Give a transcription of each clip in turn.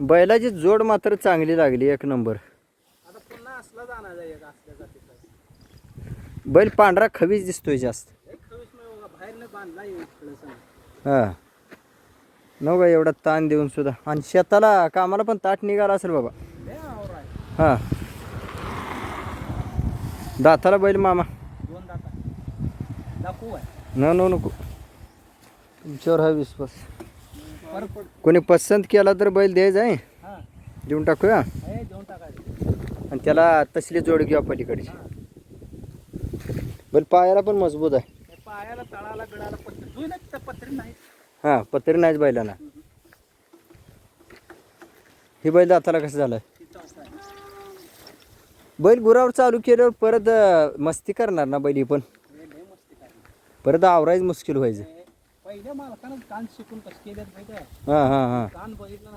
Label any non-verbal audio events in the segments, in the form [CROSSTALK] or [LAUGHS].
बैलाची जोड मात्र चांगली लागली एक नंबर. बैल पांढरा खवीच दिसतोय जास्त. हा. नव एवढा ताण देऊन सुद्धा. आणि शेताला कामाला पण ताट निघाला असेल बाबा. हा. दाताला बैल मामा. दोन दाता. दाखवू आहे न नो नको. तुमच्यावर हा विश्वास. कोणी पसंत केला तर बैल द्यायचा आहे? देऊन टाकूया? आणि त्याला तसली जोड घेऊ पलीकडची बैल पायाला पण मजबूत आहे. हे पायाला तळाला बिळाला पत्री नाही हां नाहीच बैलांना. ही बैल दाताला कसं झालं बैल गुरावर चालू केल्यावर परत मस्ती करणार ना बैल ही पण? परत आवरायच मुश्किल व्हायचं. पहिल्या मालकानं कान शिकून कसं केल्यात माहिती आहे? हां हां हां. कान बघितलं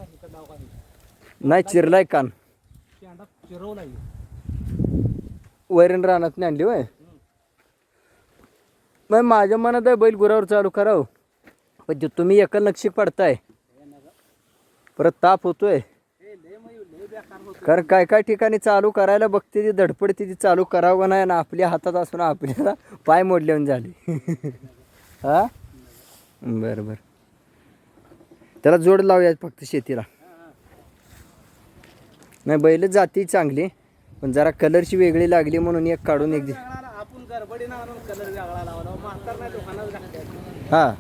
नाही चिरलाय कान. शेंडा चिरवला येईल वैरण रानात नाही आणली होय? मग माझ्या मनात आहे बैल गुरावर चालू करावं. पण ते तुम्ही एकल नक्षी पडताय. हे परत ताप होतोय. हे कारण काय काय ठिकाणी चालू करायला बघते ती धडपडते ती चालू करावं नाही ना आपल्या हातात असून आपल्याला पाय मोडल्यावर झाले. [LAUGHS] हा? बरं बरं. त्याला जोड लावूयात फक्त शेतीला. नाही बैल जाती चांगली पण जरा कलरची वेगळी लागली म्हणून एक काढून एक हा.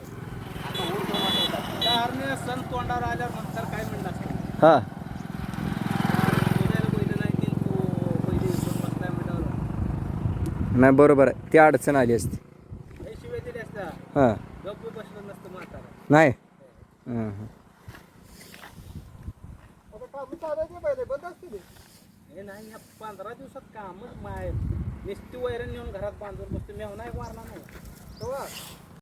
हा. नाही बरोबर आहे. ती अडचण आली असती. हां. नाही. हां हां हे नाही या पंधरा दिवसात कामच माय. नुसती वैरण नेऊन घरात बांधून बसतो मेव नाही मारणार नाही.